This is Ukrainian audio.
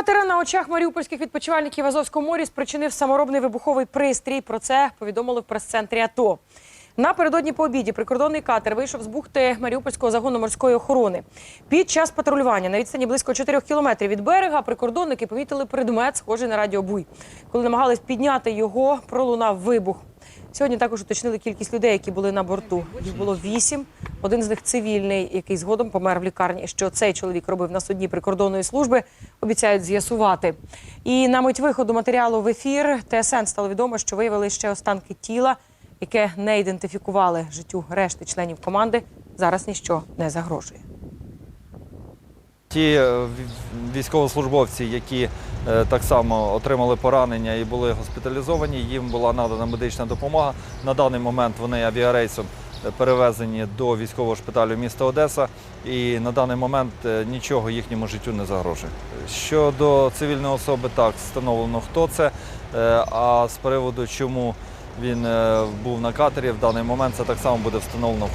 катера на очах маріупольських відпочивальників в Азовському морі спричинив саморобний вибуховий пристрій. Про це повідомили в прес-центрі АТО. Напередодні по обіді прикордонний катер вийшов з бухти Маріупольського загону морської охорони. Під час патрулювання на відстані близько 4 кілометрів від берега прикордонники помітили предмет, схожий на радіобуй. Коли намагались підняти його, пролунав вибух. Сьогодні також уточнили кількість людей, які були на борту. Їх було вісім. Один з них цивільний, який згодом помер в лікарні. Що цей чоловік робив на судні прикордонної служби, обіцяють з'ясувати. І на мить виходу матеріалу в ефір ТСН стало відомо, що виявили ще останки тіла, яке не ідентифікували життю решти членів команди. Зараз ніщо не загрожує. Ті е, військовослужбовці, які е, так само отримали поранення і були госпіталізовані, їм була надана медична допомога. На даний момент вони авіарейсом перевезені до військового шпиталю міста Одеса, і на даний момент е, нічого їхньому життю не загрожує. Щодо цивільної особи, так встановлено хто це. е, А з приводу, чому він е, був на катері в даний момент, це так само буде встановлено.